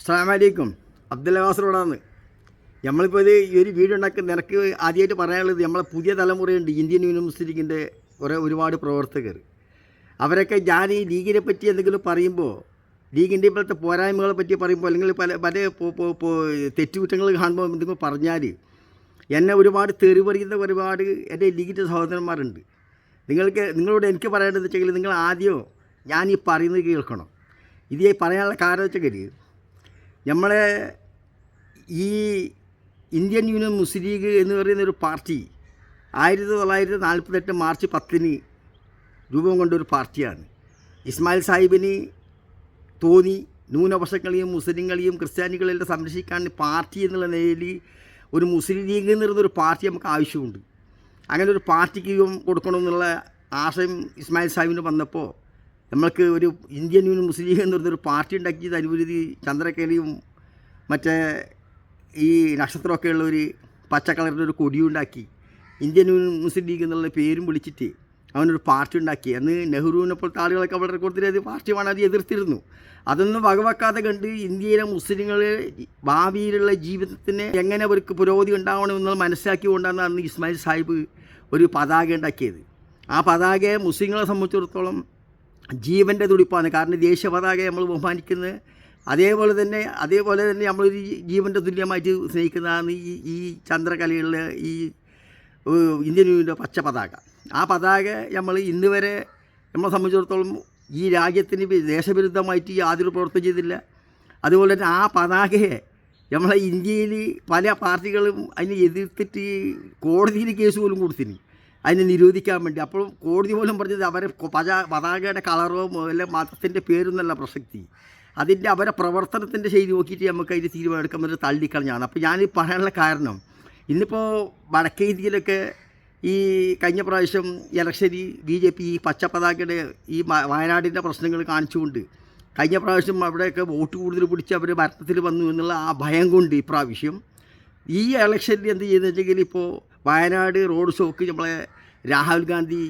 അസ്സാമലൈക്കും അബ്ദുൽ കാസറോടാന്ന് നമ്മളിപ്പോൾ ഇത് ഈ ഒരു വീഡിയോ ഉണ്ടാക്കുന്ന നിനക്ക് ആദ്യമായിട്ട് പറയാനുള്ളത് നമ്മളെ പുതിയ തലമുറയുണ്ട് ഇന്ത്യൻ യൂണിവേഴ്സിറ്റിക്കിന്റെ കുറേ ഒരുപാട് പ്രവർത്തകർ. അവരൊക്കെ ഞാൻ ഈ ലീഗിനെ പറ്റി എന്തെങ്കിലും പറയുമ്പോൾ ലീഗിന്റെ ഇപ്പോഴത്തെ പോരായ്മകളെ പറ്റി പറയുമ്പോൾ അല്ലെങ്കിൽ പല പല തെറ്റുകുറ്റങ്ങൾ കാണുമ്പോൾ എന്തെങ്കിലും പറഞ്ഞാൽ എന്നെ ഒരുപാട് തെറിവറിയുന്ന ഒരുപാട് എന്റെ ലീഗിന്റെ സഹോദരന്മാരുണ്ട്. നിങ്ങൾക്ക് നിങ്ങളോട് എനിക്ക് പറയേണ്ടത് വെച്ചെങ്കിൽ നിങ്ങൾ ആദ്യം ഞാൻ ഈ പറയുന്നത് കേൾക്കണം. ഇത് പറയാനുള്ള കാരണം വെച്ചെങ്കിൽ നമ്മളെ ഈ ഇന്ത്യൻ യൂണിയൻ മുസ്ലിം ലീഗ് എന്ന് പറയുന്ന ഒരു പാർട്ടി ആയിരത്തി തൊള്ളായിരത്തി നാൽപ്പത്തെട്ട് മാർച്ച് പത്തിന് രൂപം കൊണ്ട ഒരു പാർട്ടിയാണ്. ഇസ്മായിൽ സാഹിബിന് തോന്നി ന്യൂനപക്ഷങ്ങളെയും മുസ്ലിങ്ങളെയും ക്രിസ്ത്യാനികളെല്ലാം സംരക്ഷിക്കാൻ പാർട്ടി എന്നുള്ള നിലയിൽ ഒരു മുസ്ലിം ലീഗ് എന്ന് പാർട്ടി നമുക്ക് ആവശ്യമുണ്ട്. അങ്ങനെ ഒരു പാർട്ടിക്ക് കൊടുക്കണമെന്നുള്ള ആശയം ഇസ്മായിൽ സാഹിബിന് വന്നപ്പോൾ നമ്മൾക്ക് ഒരു ഇന്ത്യൻ യൂണിയൻ മുസ്ലിം ലീഗ് എന്ന് പറഞ്ഞൊരു പാർട്ടി ഉണ്ടാക്കിയത് തരുപുരുതി ചന്ദ്രക്കേലിയും മറ്റേ ഈ നക്ഷത്രമൊക്കെ ഉള്ള ഒരു പച്ച കളറിന്റെ ഒരു കൊടിയുണ്ടാക്കി. ഇന്ത്യൻ യൂണിയൻ മുസ്ലിം ലീഗ് എന്നുള്ള പേരും വിളിച്ചിട്ട് അവനൊരു പാർട്ടി ഉണ്ടാക്കി. അന്ന് നെഹ്റുവിനെ പോലത്തെ ആളുകളൊക്കെ വളരെ കൊടുത്തിട്ട് അത് പാർട്ടി അത് എതിർത്തിരുന്നു. അതൊന്നും വകവെക്കാതെ കണ്ട് ഇന്ത്യയിലെ മുസ്ലിങ്ങൾ ഭാവിയിലുള്ള ജീവിതത്തിന് എങ്ങനെ അവർക്ക് പുരോഗതി ഉണ്ടാവണമെന്ന് മനസ്സിലാക്കിക്കൊണ്ടാണ് അന്ന് ഇസ്മായിൽ സാഹിബ് ഒരു പതാക ഉണ്ടാക്കിയത്. ആ പതാകയെ മുസ്ലിങ്ങളെ സംബന്ധിച്ചിടത്തോളം ജീവന്റെ തുടിപ്പാണ്. കാരണം ദേശീയ നമ്മൾ ബഹുമാനിക്കുന്നത്. അതേപോലെ തന്നെ അതേപോലെ തന്നെ നമ്മളൊരു ജീവന്റെ തുല്യമായിട്ട് സ്നേഹിക്കുന്നതാണ് ഈ ഈ ചന്ദ്രകലയുള്ള ഈ ഇന്ത്യൻ യൂണിയന്റെ പച്ച പതാക ആ പതാക നമ്മൾ ഇന്ന് വരെ നമ്മളെ സംബന്ധിച്ചിടത്തോളം ഈ രാജ്യത്തിന് ദേശവിരുദ്ധമായിട്ട് യാതൊരു പ്രവർത്തനം ചെയ്തില്ല. അതുപോലെ തന്നെ ആ പതാകയെ നമ്മളെ ഇന്ത്യയിൽ പല പാർട്ടികളും അതിനെ എതിർത്തിട്ട് കോടതിയിൽ കേസ് പോലും കൊടുത്തിന് അതിനെ നിരോധിക്കാൻ വേണ്ടി. അപ്പോൾ കോടതി പോലും പറഞ്ഞത് അവരെ പതാകയുടെ കളറോ അല്ല മതത്തിന്റെ പേരൊന്നല്ല പ്രസക്തി. അതിന്റെ അവരെ പ്രവർത്തനത്തിന്റെ ശൈലി നോക്കിയിട്ട് നമുക്ക് അതിന്റെ തീരുമാനമെടുക്കാൻ പറ്റുന്ന പറ്റും തള്ളിക്കളഞ്ഞാണ്. അപ്പോൾ ഞാൻ പറയാനുള്ള കാരണം ഇന്നിപ്പോൾ വടക്കേ ഇന്ത്യയിലൊക്കെ ഈ കഴിഞ്ഞ പ്രാവശ്യം ഇലക്ഷനിൽ ബി ജെ പി ഈ പച്ച പതാകയുടെ ഈ വയനാടിന്റെ പ്രശ്നങ്ങൾ കാണിച്ചുകൊണ്ട് കഴിഞ്ഞ പ്രാവശ്യം അവിടെയൊക്കെ വോട്ട് കൂടുതൽ പിടിച്ച് അവർ ഭരണത്തിൽ വന്നു എന്നുള്ള ആ ഭയം കൊണ്ട് ഇപ്രാവശ്യം ഈ ഇലക്ഷനിൽ എന്ത് ചെയ്യുന്നത് വെച്ചെങ്കിൽ ഇപ്പോൾ വയനാട് റോഡ് ഷോക്ക് നമ്മളെ രാഹുൽ ഗാന്ധി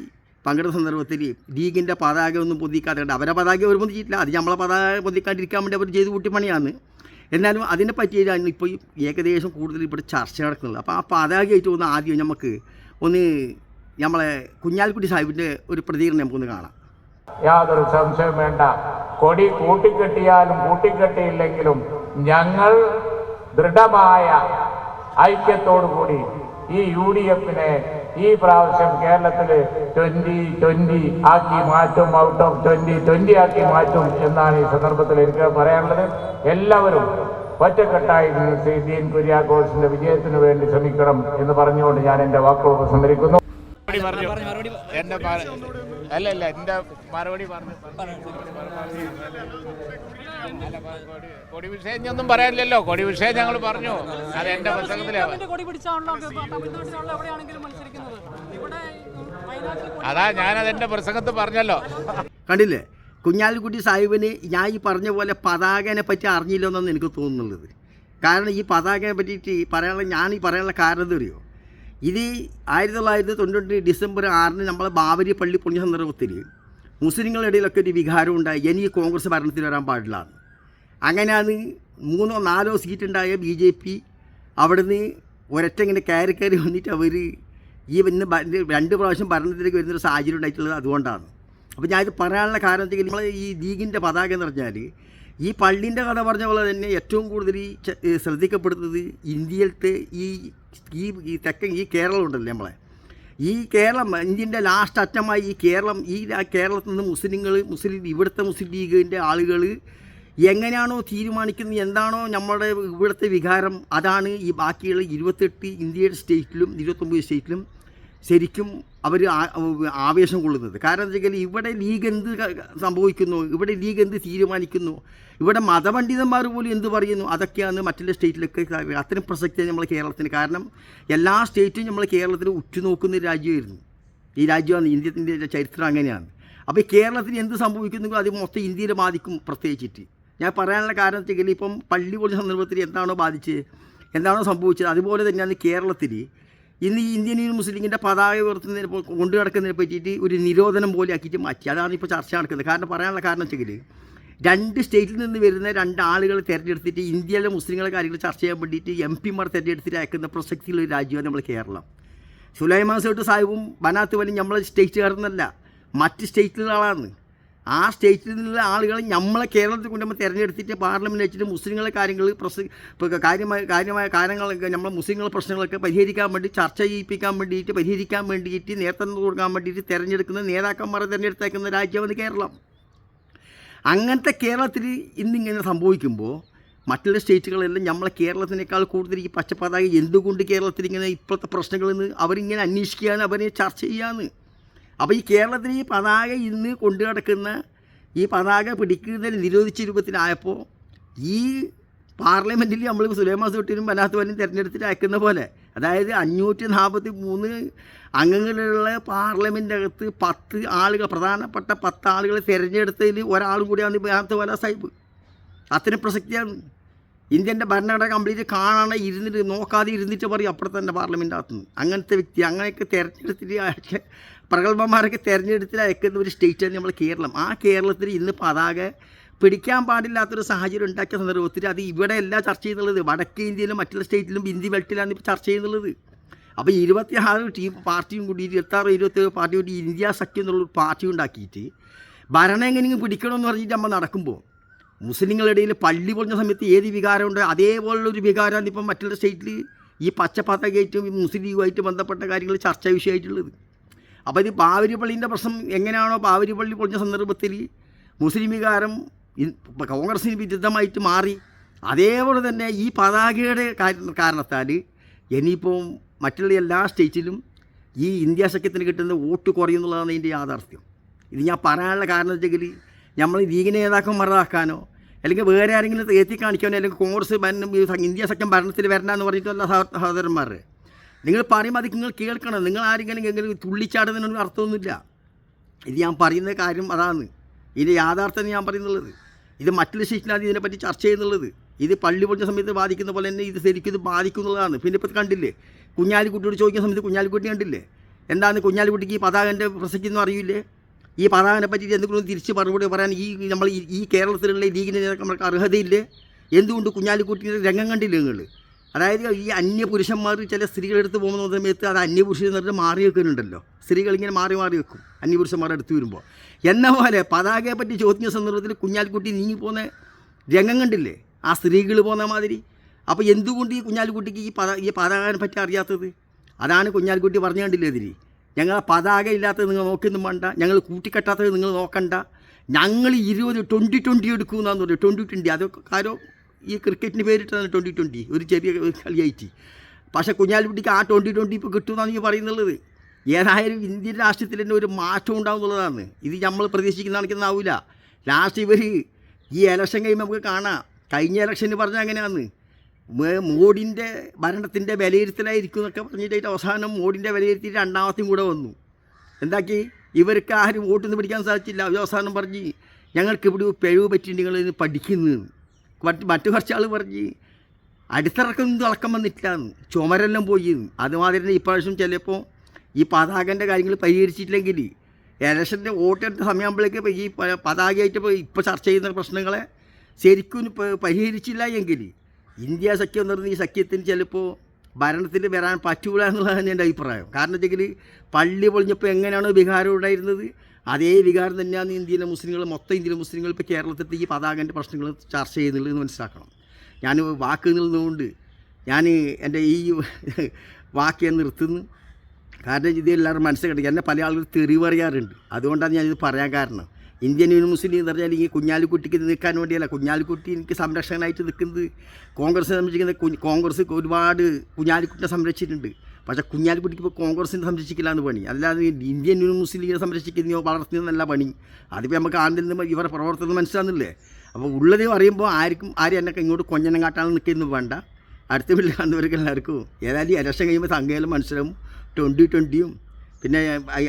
പങ്കെടുത്ത സന്ദർഭത്തിൽ ലീഗിന്റെ പതാക ഒന്നും പൊതിക്കാതെ കണ്ട് അവരെ പതാക അവർ പൊതിച്ചിട്ടില്ല. അത് നമ്മളെ പതാക പൊതിക്കാണ്ടിരിക്കാൻ വേണ്ടി അവർ ചെയ്ത് കൂട്ടി പണിയാണ്. എന്നാലും അതിനെ പറ്റിയാണ് ഇപ്പോൾ ഏകദേശം കൂടുതൽ ഇവിടെ ചർച്ച നടക്കുന്നത്. അപ്പോൾ ആ പതാകയായിട്ട് ഒന്ന് ആദ്യം നമുക്ക് ഒന്ന് നമ്മളെ കുഞ്ഞാലിക്കുട്ടി സാഹിബിന്റെ ഒരു പ്രതികരണം നമുക്കൊന്ന് കാണാം. യാതൊരു സംശയം വേണ്ട. കൊടി കൂട്ടിക്കെട്ടിയാലും കൂട്ടിക്കെട്ടിയില്ലെങ്കിലും ഞങ്ങൾ ദൃഢമായ ഐക്യത്തോടു കൂടി ഈ യു ഡി എഫിനെ ഈ പ്രാവശ്യം കേരളത്തിൽ ട്വന്റി ട്വന്റി ആക്കി മാറ്റും ഔട്ട് ഓഫ് ട്വന്റി ട്വന്റി ആക്കി മാറ്റും എന്നാണ് ഈ സന്ദർഭത്തിൽ എനിക്ക് പറയാനുള്ളത്. എല്ലാവരും ഒറ്റക്കെട്ടായി ഇന്ത്യൻ കുര്യാഘോഷിന്റെ വിജയത്തിന് വേണ്ടി ശ്രമിക്കണം എന്ന് പറഞ്ഞുകൊണ്ട് ഞാൻ എന്റെ വാക്കുകൾ ഉപസംഹരിക്കുന്നു അല്ല അല്ല എന്റെ മറുപടി പറഞ്ഞു. കൊടി- കൊടി വിഷയം ഒന്നും പറയാനില്ലല്ലോ കൊടി വിഷയം ഞങ്ങൾ പറഞ്ഞു അത് എന്റെ ഗവൺമെന്റ് കൊടി പിടിച്ചാണല്ലോ തമിഴ്നാട്ടിലുള്ള എവിടെയാണെങ്കിലും മത്സരിക്കുന്നത്. ഇവിടെ അതാ ഞാനത് എന്റെ പ്രസംഗത്ത് പറഞ്ഞല്ലോ. കണ്ടില്ലേ? കുഞ്ഞാലിക്കുട്ടി സാഹിബിന് ഞാൻ ഈ പറഞ്ഞ പോലെ പതാകനെ പറ്റി അറിഞ്ഞില്ലെന്നാണ് എനിക്ക് തോന്നുന്നുള്ളത്. കാരണം ഈ പതാകനെ പറ്റിയിട്ട് പറയാനുള്ള ഞാൻ ഈ പറയാനുള്ള കാരണം എന്തറിയോ ഇത് ആയിരത്തി തൊള്ളായിരത്തി തൊണ്ണൂറ്റി ഡിസംബർ ആറിന് നമ്മളെ ബാബരി പള്ളി പുണ്യ സന്ദർഭത്തിൽ മുസ്ലിങ്ങളുടെ ഇടയിലൊക്കെ ഒരു വികാരം ഉണ്ടായി. ഇനി കോൺഗ്രസ് ഭരണത്തിൽ വരാൻ പാടില്ല അങ്ങനെയാണ് മൂന്നോ നാലോ സീറ്റ് ഉണ്ടായ ബി ജെ പി അവിടുന്ന് ഒരൊറ്റ ഇങ്ങനെ കയറി കയറി വന്നിട്ട് അവർ ഈ ഇന്ന് രണ്ട് പ്രാവശ്യം ഭരണത്തിലേക്ക് വരുന്നൊരു സാഹചര്യം ഉണ്ടായിട്ടുള്ളത് അതുകൊണ്ടാണ്. അപ്പോൾ ഞാനിത് പറയാനുള്ള കാരണം വെച്ചാൽ നമ്മൾ ഈ ലീഗിന്റെ പതാക എന്ന് പറഞ്ഞാൽ ഈ പള്ളീന്റെ കഥ പറഞ്ഞ പോലെ തന്നെ ഏറ്റവും കൂടുതൽ ശ്രദ്ധിക്കപ്പെടുന്നത് ഇന്ത്യയിലത്തെ ഈ ഈ തെക്കൻ ഈ കേരളം ഉണ്ടല്ലോ നമ്മളെ? ഈ കേരളം ഇന്ത്യന്റെ ലാസ്റ്റ് അറ്റമായി ഈ കേരളം ഈ കേരളത്തിൽ നിന്ന് മുസ്ലിങ്ങൾ മുസ്ലിം ഇവിടുത്തെ മുസ്ലിം ലീഗിന്റെ ആളുകൾ എങ്ങനെയാണോ തീരുമാനിക്കുന്നത് എന്താണോ നമ്മുടെ ഇവിടുത്തെ വികാരം അതാണ് ഈ ബാക്കിയുള്ള ഇരുപത്തെട്ട് ഇന്ത്യയുടെ സ്റ്റേറ്റിലും ഇരുപത്തൊമ്പത് സ്റ്റേറ്റിലും ശരിക്കും അവർ ആവേശം കൊള്ളുന്നത്. കാരണം എന്താ വെച്ചാൽ ഇവിടെ ലീഗ് എന്ത് സംഭവിക്കുന്നു? ഇവിടെ ലീഗ് എന്ത് തീരുമാനിക്കുന്നു? ഇവിടെ മതപണ്ഡിതന്മാർ പോലും എന്ത് പറയുന്നു? അതൊക്കെയാണ് മറ്റുള്ള സ്റ്റേറ്റിലൊക്കെ അത്രയും പ്രസക്തിയാണ് നമ്മൾ കേരളത്തിന്. കാരണം എല്ലാ സ്റ്റേറ്റും നമ്മൾ കേരളത്തിൽ ഉറ്റുനോക്കുന്ന ഒരു രാജ്യമായിരുന്നു. ഈ രാജ്യമാണ് ഇന്ത്യത്തിന്റെ ചരിത്രം അങ്ങനെയാണ്. അപ്പോൾ ഈ കേരളത്തിൽ എന്ത് സംഭവിക്കുന്നെങ്കിലും അത് മൊത്തം ഇന്ത്യയിൽ ബാധിക്കും പ്രത്യേകിച്ചിട്ട്. ഞാൻ പറയാനുള്ള കാരണം വെച്ചാൽ ഇപ്പം പള്ളി പോലും സന്ദർഭത്തിൽ എന്താണോ ബാധിച്ചത്? എന്താണോ സംഭവിച്ചത്? അതുപോലെ തന്നെയാണ് കേരളത്തിൽ ഇന്ന് ഈ ഇന്ത്യൻ മുസ്ലിം ലീഗിന്റെ പതാക ഉയർത്തുന്നതിനെ കൊണ്ടു കിടക്കുന്നതിനെ പറ്റിയിട്ട് ഒരു നിരോധനം പോലെ ആക്കിയിട്ട് മാറ്റി. അതാണ് ഇപ്പോൾ ചർച്ച നടക്കുന്നത്. കാരണം പറയാനുള്ള കാരണം വെച്ചെങ്കിൽ രണ്ട് സ്റ്റേറ്റിൽ നിന്ന് വരുന്ന രണ്ട് ആളുകളെ തിരഞ്ഞെടുത്തിട്ട് ഇന്ത്യയിലെ മുസ്ലിങ്ങളെ കാര്യങ്ങൾ ചർച്ച ചെയ്യാൻ വേണ്ടിയിട്ട് എം പിമാർ തിരഞ്ഞെടുത്തിട്ട് അയക്കുന്ന പ്രസക്തിയുള്ള ഒരു രാജ്യമാണ് നമ്മൾ കേരളം. സുലൈമാൻ സേട്ട് സാഹിബും ബനാത്ത് വലിയും നമ്മളെ സ്റ്റേറ്റുകാരെന്നല്ല. മറ്റ് സ്റ്റേറ്റിലുള്ള ആളാണ്. ആ സ്റ്റേറ്റിൽ നിന്നുള്ള ആളുകൾ നമ്മളെ കേരളത്തിൽ കൊണ്ടുവന്ന് തിരഞ്ഞെടുത്തിട്ട് പാർലമെന്റ് വെച്ചിട്ട് മുസ്ലിങ്ങളെ കാര്യങ്ങൾ പ്രശ്ന കാര്യമായ കാര്യമായ കാര്യങ്ങളൊക്കെ നമ്മളെ മുസ്ലിങ്ങളെ പ്രശ്നങ്ങളൊക്കെ പരിഹരിക്കാൻ വേണ്ടി ചർച്ച ചെയ്യിപ്പിക്കാൻ വേണ്ടിയിട്ട് പരിഹരിക്കാൻ വേണ്ടിയിട്ട് നേതൃത്വം കൊടുക്കാൻ വേണ്ടിയിട്ട് തിരഞ്ഞെടുക്കുന്ന നേതാക്കന്മാരെ തിരഞ്ഞെടുത്തേക്കുന്ന രാജ്യമാണ് കേരളം. അങ്ങനത്തെ കേരളത്തിൽ ഇന്നിങ്ങനെ സംഭവിക്കുമ്പോൾ മറ്റുള്ള സ്റ്റേറ്റുകളെല്ലാം നമ്മളെ കേരളത്തിനേക്കാൾ കൂടുതൽ ഈ പച്ചപ്പതാക എന്തുകൊണ്ട് കേരളത്തിൽ ഇങ്ങനെ ഇപ്പോഴത്തെ പ്രശ്നങ്ങളെന്ന് അവരിങ്ങനെ അന്വേഷിക്കുകയാണ് അവരെ ചർച്ച ചെയ്യാന്ന് അപ്പോൾ ഈ കേരളത്തിൽ ഈ പതാക ഇന്ന് കൊണ്ടു നടക്കുന്ന ഈ പതാക പിടിക്കുന്നതിൽ നിരോധിച്ച രൂപത്തിലായപ്പോൾ ഈ പാർലമെന്റിൽ നമ്മൾ സുലൈമാൻ വല്ലാത്ത ബനാത്തുവാനും തിരഞ്ഞെടുത്തിട്ട് അയക്കുന്ന പോലെ അതായത് അഞ്ഞൂറ്റി നാൽപ്പത്തി മൂന്ന് അംഗങ്ങളുള്ള പാർലമെന്റ് അകത്ത് പത്ത് ആളുകൾ പ്രധാനപ്പെട്ട പത്ത് ആളുകളെ തിരഞ്ഞെടുത്തതിൽ ഒരാളും കൂടിയാണ് ബാത്ത് വല സാഹിബ്. അത്രയും പ്രസക്തിയാണ്. ഇന്ത്യന്റെ ഭരണഘടന കംപ്ലീറ്റ് കാണാതെ ഇരുന്നിട്ട് നോക്കാതെ ഇരുന്നിട്ട് പറയും അപ്പുറത്തെ പാർലമെന്റ് അകത്തുനിന്ന് അങ്ങനത്തെ വ്യക്തി അങ്ങനെയൊക്കെ തിരഞ്ഞെടുത്തിട്ട് പ്രഗത്ഭന്മാരൊക്കെ തിരഞ്ഞെടുത്തിൽ അയക്കുന്ന ഒരു സ്റ്റേറ്റാണ് നമ്മൾ കേരളം. ആ കേരളത്തിൽ ഇന്ന് പതാക പിടിക്കാൻ പാടില്ലാത്തൊരു സാഹചര്യം ഉണ്ടാക്കിയ സന്ദർഭത്തിൽ അത് ഇവിടെ അല്ല ചർച്ച ചെയ്യുന്നുള്ളത്. വടക്കേ ഇന്ത്യയിലും മറ്റുള്ള സ്റ്റേറ്റിലും ഹിന്ദി ബെൽറ്റിലാണ് ഇപ്പോൾ ചർച്ച ചെയ്യുന്നുള്ളത്. അപ്പോൾ ഇരുപത്തി ആറ് ടീം പാർട്ടിയും കൂടി ഇരുപത്താറ് ഇരുപത്തേഴ് പാർട്ടി കൂടി ഇന്ത്യ സഖ്യം എന്നുള്ളൊരു പാർട്ടി ഉണ്ടാക്കിയിട്ട് ഭരണം എങ്ങനെയെങ്കിലും പിടിക്കണമെന്ന് പറഞ്ഞിട്ട് നമ്മൾ നടക്കുമ്പോൾ മുസ്ലിങ്ങളുടെ ഇടയിൽ പള്ളി പൊളിഞ്ഞ സമയത്ത് ഏത് വികാരമുണ്ടോ അതേപോലുള്ള ഒരു വികാരമാണ് ഇപ്പം മറ്റുള്ള സ്റ്റേറ്റിൽ ഈ പച്ചപ്പത്തകയായിട്ടും ഈ മുസ്ലിം ലീഗുമായിട്ട് ബന്ധപ്പെട്ട കാര്യങ്ങൾ ചർച്ചാ വിഷയമായിട്ടുള്ളത്. അപ്പോൾ ഇത് പാവരിപ്പള്ളിന്റെ പ്രശ്നം എങ്ങനെയാണോ പാവരിപ്പള്ളി പൊളിഞ്ഞ സന്ദർഭത്തിൽ മുസ്ലിം വികാരം കോൺഗ്രസിന് വിരുദ്ധമായിട്ട് മാറി. അതേപോലെ തന്നെ ഈ പതാകയുടെ കാര- കാരണത്താൽ ഇനിയിപ്പോൾ മറ്റുള്ള എല്ലാ സ്റ്റേറ്റിലും ഈ ഇന്ത്യ സഖ്യത്തിന് കിട്ടുന്ന വോട്ട് കുറയുന്നുള്ളതാണ് ഇതിന്റെ യാഥാർത്ഥ്യം. ഇത് ഞാൻ പറയാനുള്ള കാരണം വെച്ചെങ്കിൽ നമ്മൾ ലീഗ് നേതാക്കന്മാരാക്കാനോ അല്ലെങ്കിൽ വേറെ ആരെങ്കിലും എത്തി കാണിക്കാനോ അല്ലെങ്കിൽ കോൺഗ്രസ് ഭരണം ഇന്ത്യ സഖ്യം ഭരണത്തിൽ വരണമെന്ന് പറഞ്ഞിട്ടുള്ള സഹ- സഹോദരന്മാർ നിങ്ങൾ പറയുമ്പോൾ അത് നിങ്ങൾ കേൾക്കണം. നിങ്ങൾ ആരെങ്കിലും എങ്കിലും തുള്ളിച്ചാടുന്നതിനൊരു അർത്ഥമൊന്നുമില്ല. ഇത് ഞാൻ പറയുന്ന കാര്യം അതാണ്. ഇതിന്റെ യാഥാർത്ഥ്യം ഞാൻ പറയുന്നുള്ളത്. ഇത് മറ്റുള്ള സ്റ്റേറ്റിലാണ് ഇതിനെപ്പറ്റി ചർച്ച ചെയ്യുന്നുള്ളത്. ഇത് പള്ളി പൊളിച്ച സമയത്ത് ബാധിക്കുന്ന പോലെ തന്നെ ഇത് ശരിക്കും ഇത് ബാധിക്കുന്നുള്ളതാണ് പിന്നെ ഇപ്പോൾ കണ്ടില്ലേ? കുഞ്ഞാലിക്കുട്ടിയോട് ചോദിക്കുന്ന സമയത്ത് കുഞ്ഞാലിക്കുട്ടി കണ്ടില്ലേ? എന്താണ് കുഞ്ഞാലിക്കുട്ടിക്ക് ഈ പതാകന്റെ പ്രസക്തി ഒന്നും അറിയില്ലേ? ഈ പതാകനെ പറ്റി എന്തെങ്കിലും തിരിച്ച് മറുപടി പറയാൻ ഈ നമ്മൾ ഈ- കേരളത്തിലുള്ള ലീഗിന് നമ്മൾക്ക് അർഹതയില്ലേ? എന്തുകൊണ്ട് കുഞ്ഞാലിക്കുട്ടിയുടെ രംഗം കണ്ടില്ലേ നിങ്ങൾ? അതായത് ഈ അന്യ പുരുഷന്മാർ ചില സ്ത്രീകളെടുത്ത് പോകുന്ന സമയത്ത് അത് അന്യപുരുഷൻ എന്ന് പറഞ്ഞിട്ട് മാറി വെക്കുന്നുണ്ടല്ലോ. സ്ത്രീകൾ ഇങ്ങനെ മാറി മാറി വെക്കും അന്യപുരുഷന്മാരുടെ അടുത്ത് വരുമ്പോൾ. എന്ന പോലെ പതാകയെ പറ്റി ചോദിക്കുന്ന സന്ദർഭത്തിൽ കുഞ്ഞാലിക്കുട്ടി നീങ്ങി പോകുന്ന രംഗം കണ്ടില്ലേ? ആ സ്ത്രീകൾ പോകുന്ന മാതിരി. അപ്പോൾ എന്തുകൊണ്ട് ഈ കുഞ്ഞാലിക്കുട്ടിക്ക് ഈ പത ഈ പതാകനെ പറ്റി അറിയാത്തത്? അതാണ് കുഞ്ഞാലിക്കുട്ടി പറഞ്ഞു കണ്ടില്ലേ ഇതിന് ഞങ്ങൾ പതാക ഇല്ലാത്തത് നിങ്ങൾ നോക്കിയൊന്നും വേണ്ട. ഞങ്ങൾ കൂട്ടിക്കെട്ടാത്തത് നിങ്ങൾ നോക്കണ്ട. ഞങ്ങൾ ഇരുപത് ട്വന്റി ട്വന്റി എടുക്കുമെന്നാന്ന് പറയും ട്വന്റി ട്വന്റി അതൊക്കെ കാര്യം ഈ ക്രിക്കറ്റിന് പേരിട്ടതാണ് ട്വന്റി ട്വന്റി ഒരു ചെറിയ കളിയായിട്ട് പക്ഷേ കുഞ്ഞാലിക്കുട്ടിക്ക് ആ ട്വന്റി ട്വന്റി ഇപ്പോൾ കിട്ടുമെന്നാണ് ഈ പറയുന്നുള്ളത്. ഏതായാലും ഇന്ത്യൻ രാഷ്ട്രീയത്തിൽ തന്നെ ഒരു മാറ്റം ഉണ്ടാവും എന്നുള്ളതാണ്. ഇത് നമ്മൾ പ്രതീക്ഷിക്കുന്ന നടക്കുന്നതാവില്ല ലാസ്റ്റ് ഇവർ ഈ ഇലക്ഷൻ കഴിയുമ്പോൾ നമുക്ക് കാണാം. കഴിഞ്ഞ ഇലക്ഷന് പറഞ്ഞാൽ അങ്ങനെയാണ്. മോഡിന്റെ ഭരണത്തിന്റെ വിലയിരുത്തലായിരിക്കും എന്നൊക്കെ പറഞ്ഞിട്ട് അവസാനം മോഡിന്റെ വിലയിരുത്തി രണ്ടാമത്തെയും കൂടെ വന്നു. എന്താക്കി? ഇവർക്ക് ആരും വോട്ടൊന്നും പിടിക്കാൻ സാധിച്ചില്ല. അവസാനം പറഞ്ഞ് ഞങ്ങൾക്ക് ഇവിടെ പിഴവ് പറ്റി നിങ്ങൾ പഠിക്കുന്നു മറ്റ് കുറച്ച് ആൾ പറഞ്ഞ് അടിത്തറക്കൊന്നും തിളക്കം വന്നിട്ടില്ല ചുമരെല്ലാം പോയി അതുമാതിരി തന്നെ ഇപ്രാവശ്യം ചിലപ്പോൾ ഈ പതാകന്റെ കാര്യങ്ങൾ പരിഹരിച്ചിട്ടില്ലെങ്കിൽ ഇലക്ഷന്റെ വോട്ടെടുത്ത സമയമാകുമ്പോഴേക്ക് ഈ പതാകയായിട്ട് ഇപ്പോൾ ചർച്ച ചെയ്യുന്ന പ്രശ്നങ്ങളെ ശരിക്കും പരിഹരിച്ചില്ല എങ്കിൽ ഇന്ത്യ സഖ്യം എന്ന് പറഞ്ഞ ഈ സഖ്യത്തിന് ചിലപ്പോൾ ഭരണത്തിൽ വരാൻ പറ്റൂല എന്നുള്ളതാണ് എന്റെ അഭിപ്രായം. കാരണം വെച്ചെങ്കിൽ പള്ളി പൊളിഞ്ഞപ്പോൾ എങ്ങനെയാണോ വികാരം ഉണ്ടായിരുന്നത്? അതേ വികാരം തന്നെയാണ് ഇന്ത്യയിലെ മുസ്ലിങ്ങൾ മൊത്തം ഇന്ത്യയിലെ മുസ്ലിങ്ങൾ ഇപ്പോൾ കേരളത്തിലത്തെ ഈ പതാകന്റെ പ്രശ്നങ്ങൾ ചർച്ച ചെയ്യുന്നുള്ളത് മനസ്സിലാക്കണം. ഞാൻ വാക്ക് നിന്നുകൊണ്ട് ഞാൻ എന്റെ ഈ വാക്ക് ഞാൻ നിർത്തുന്നു. കാരണം ഇത് എല്ലാവരും മനസ്സിലാക്കി എന്നെ പല ആളുകൾ തെറി പറയാറുണ്ട്. അതുകൊണ്ടാണ് ഞാനിത് പറയാൻ കാരണം. ഇന്ത്യൻ യൂണിവേഴ്സിറ്റി എന്ന് പറഞ്ഞാൽ ഈ കുഞ്ഞാലിക്കുട്ടിക്ക് നിൽക്കാൻ വേണ്ടിയല്ല. കുഞ്ഞാലിക്കുട്ടി എനിക്ക് സംരക്ഷകനായിട്ട് നിൽക്കുന്നത്. കോൺഗ്രസ് സംരക്ഷിക്കുന്ന കോൺഗ്രസ് ഒരുപാട് കുഞ്ഞാലിക്കുട്ടിനെ സംരക്ഷിച്ചിട്ടുണ്ട്. പക്ഷേ കുഞ്ഞാലിക്കുട്ടിക്ക് ഇപ്പോൾ കോൺഗ്രസിനെ സംരക്ഷിക്കില്ലാന്ന് പണി. അല്ലാതെ ഇന്ത്യൻ മുസ്ലിം ലീഗിനെ സംരക്ഷിക്കുന്നതോ വളർത്തുന്നതല്ല പണി. അതിപ്പോൾ നമുക്ക് ആദ്യം നിന്ന് ഇവരുടെ പ്രവർത്തനം മനസ്സിലാകുന്നില്ലേ അപ്പോൾ ഉള്ളത് പറയുമ്പോൾ ആർക്കും ആരും എന്നൊക്കെ ഇങ്ങോട്ട് കൊഞ്ഞനം കാട്ടാൻ നിൽക്കുന്നു വേണ്ട. അടുത്ത വീട്ടിൽ കാണുന്നവർക്ക് എല്ലാവർക്കും ഏതായാലും ഇലക്ഷൻ കഴിയുമ്പോൾ സംഖ്യയിലും മനസ്സിലാവും. ട്വന്റി ട്വന്റിയും പിന്നെ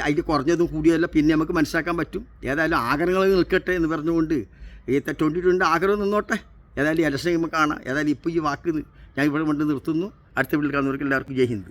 അതിൽ കുറഞ്ഞതും കൂടിയതല്ല പിന്നെ നമുക്ക് മനസ്സിലാക്കാൻ പറ്റും. ഏതായാലും ആഗ്രഹങ്ങൾ നിൽക്കട്ടെ എന്ന് പറഞ്ഞുകൊണ്ട് ഈ ട്വന്റി ട്വന്റി ആഗ്രഹം നിന്നോട്ടെ. ഏതായാലും ഇലക്ഷൻ കഴിയുമ്പോൾ കാണാം. ഏതായാലും ഇപ്പോൾ ഈ വാക്ക് ഞാൻ ഇവിടെ കൊണ്ട് നിർത്തുന്നു. അടുത്ത വീട്ടിൽ കാണുന്നവർക്ക് എല്ലാവർക്കും ജയ് ഹിന്ദ്.